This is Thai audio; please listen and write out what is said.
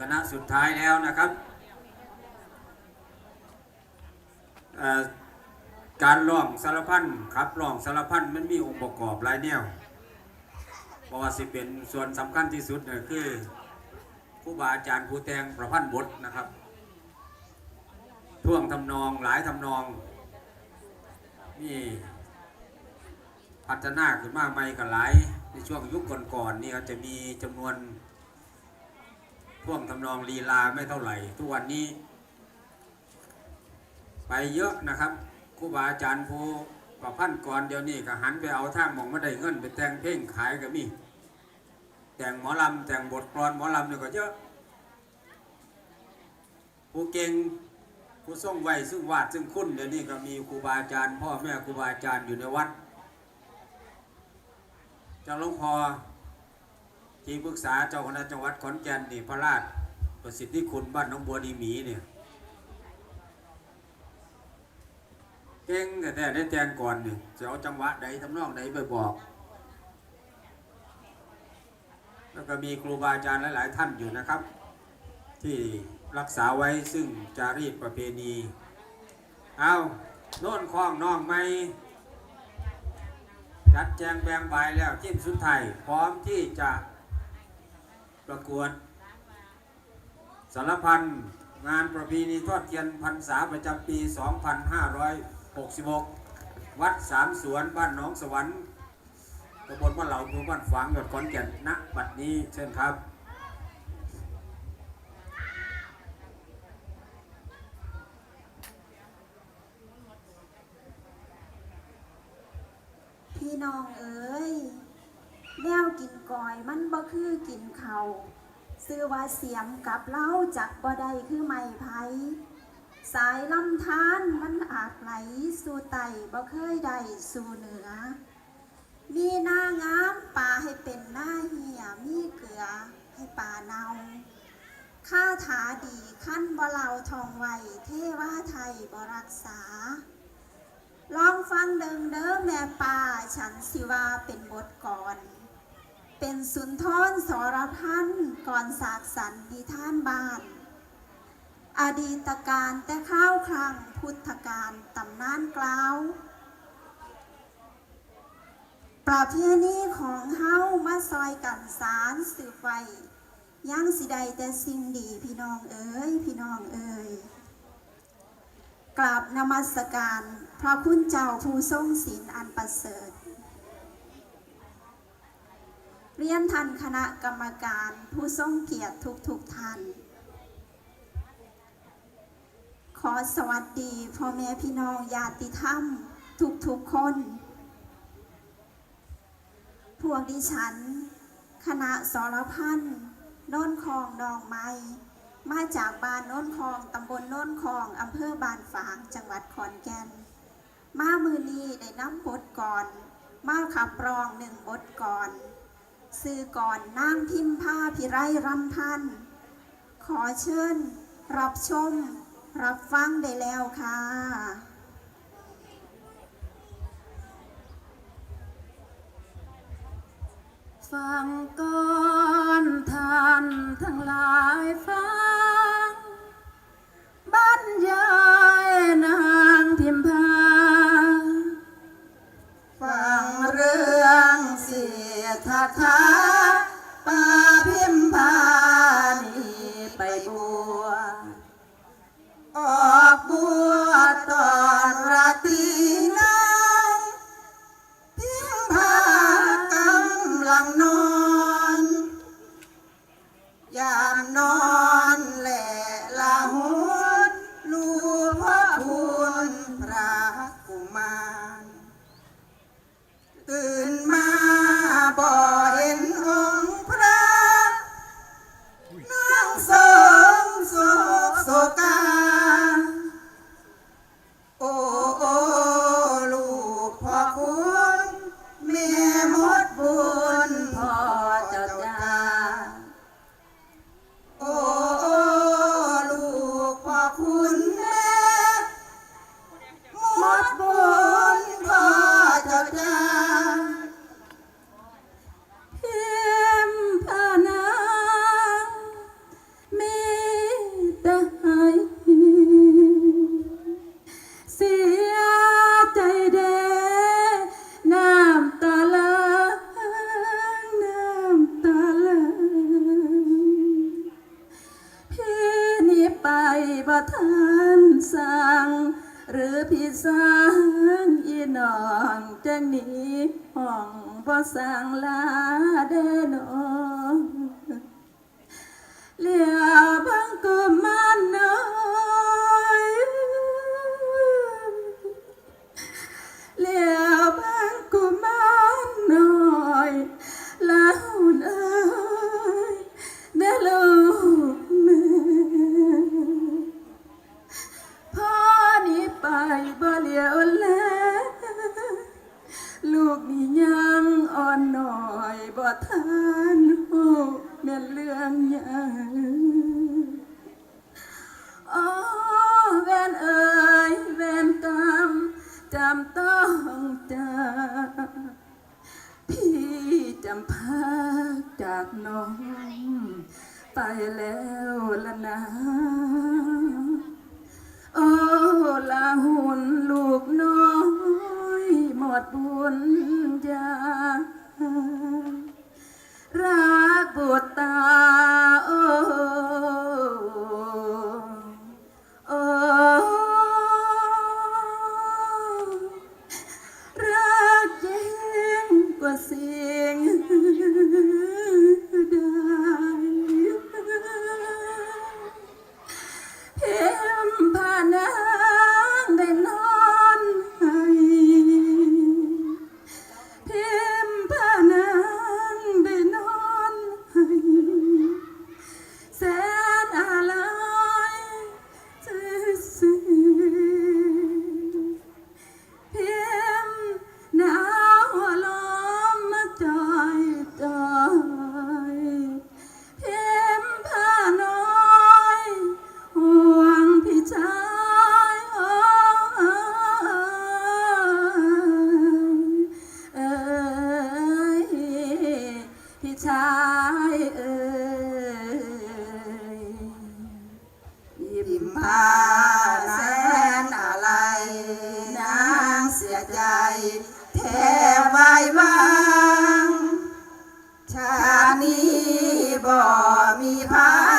คณะสุดท้ายแล้วนะครับการร้องสารพันครับร้องสารพันมันมีองค์ประกอบหลายแนวเพราะว่าสิเป็นส่วนสำคัญที่สุดเนี่ยคือครูบาอาจารย์ผู้แต่งประพันธ์บทนะครับ ท่วงทำนองหลายทำนองนี่พัฒนาขึ้นมาใหม่กับหลายในช่วงยุคก่อนๆนี่ก็จะมีจำนวน ท่วงทำนองลีลาไม่เท่าไหร่ ทุกวันนี้ ไปเยอะนะครับครูบาอาจารย์ผู้ประพันธ์ก่อนเดี๋ยวนี้ก็หันไปเอาท่างมองมาได้เงินไปแต่งเพลงขายก็มีแต่งหมอลำแต่งบทกลอนหมอลำเนี่ยก็เยอะผู้เก่งผู้ทรงไวซึ่งวาดซึ่งคุณเดี๋ยวนี้ก็มีครูบาอาจารย์ พ่อแม่ครูบาอาจารย์อยู่ในวัดเจ้าหลวงพ่อ ที่ปรึกษาเจ้าคณะจังหวัดขอนแก่นนี่พระราชประสิทธิคุณบ้านน้องบัวดีหมีเนี่ยเก่งแต่แต่ได้แตงก่อนเนี่จะเอาจังหวะใดทำนองใดไปบอก แล้วก็มีครูบาอาจารย์หลาย ๆ ท่านอยู่นะครับ ที่รักษาไว้ซึ่งจารีตประเพณีเอาโน่นคล้องน้องไม่จัดแจงแบงใบายแล้วจิ้มสุดไทยพร้อมที่จะ ประกวดสารพันงานประเพณีทอดเทียนพรรษาประจำปี 2566 วัดสามสวนบ้านหนองสวรรค์ตำบลบ้านเหล่าอำเภอบ้านฝางจังหวัดขอนแก่นณบัดนี้เช่นครับพี่น้องเอ๋ย แนวกินก่อยมันบ่คือกินเขาวซื้อว่าเสียมกับเหล้าจักบ่ได้คือไม้ไผสายลำธารมันอาจไหลสู่ไตบ่เคยได้สู่เหนือ มีหน้างามป่าให้เป็นหน้าเหี่ยมีเกลือให้ป่าเนาข้าถาดีขั้นบ่เราทองไวเทว่าไทยบ่รักษา ลองฟังเดิงเด้อแม่ป่าฉันสิว่าเป็นบทก่อน เป็นสุนทรสรพันก่อนสากสรรนิทานบ้าน อดีตการแต่ข้าวคลังพุทธการตำนานกล่าว ประเพณีของเฮามาซอยกันสารสืบไว้ยังสิใดแต่สิ่งดีพี่น้องเอ๋ยพี่น้องเอ๋ย กราบนมัสการ พระคุณเจ้าผู้ทรงศีลอันประเสริฐ เรียนทันคณะกรรมการผู้ทรงเกียรติทุกทุกๆท่าน ขอสวัสดีพ่อแม่พี่น้องญาติธรรมทุกทุกๆคน พวกดิฉัน คณะสรพันธ์โน้นคลองดองไม้ มาจากบ้านโน้นคลองตำบลโน้นคลองอำเภอบานฝาง จังหวัดขอนแก่น มามือนีในน้ำบทก่อน มาขับรองหนึ่งบทก่อนสื่อก่อนนั่งพิมพ์ผ้าพิไรรำพัน ขอเชิญ รับชม รับฟังได้แล้วค่ะ ฟังก่อนท่านทั้งหลายฟังบรรยายนางพิมพาฟังเรื่องเสียทัทาป่าพิมพานีไปบัวออ สังลาเดนอเหลือบังกุมานนอ แล้วล่ะนะโอ้ลาหุนลูกน้อยหมดบุญญารักบุตรตาโอ้ นะ ไหแทบไหววังชานี้บ่มีพา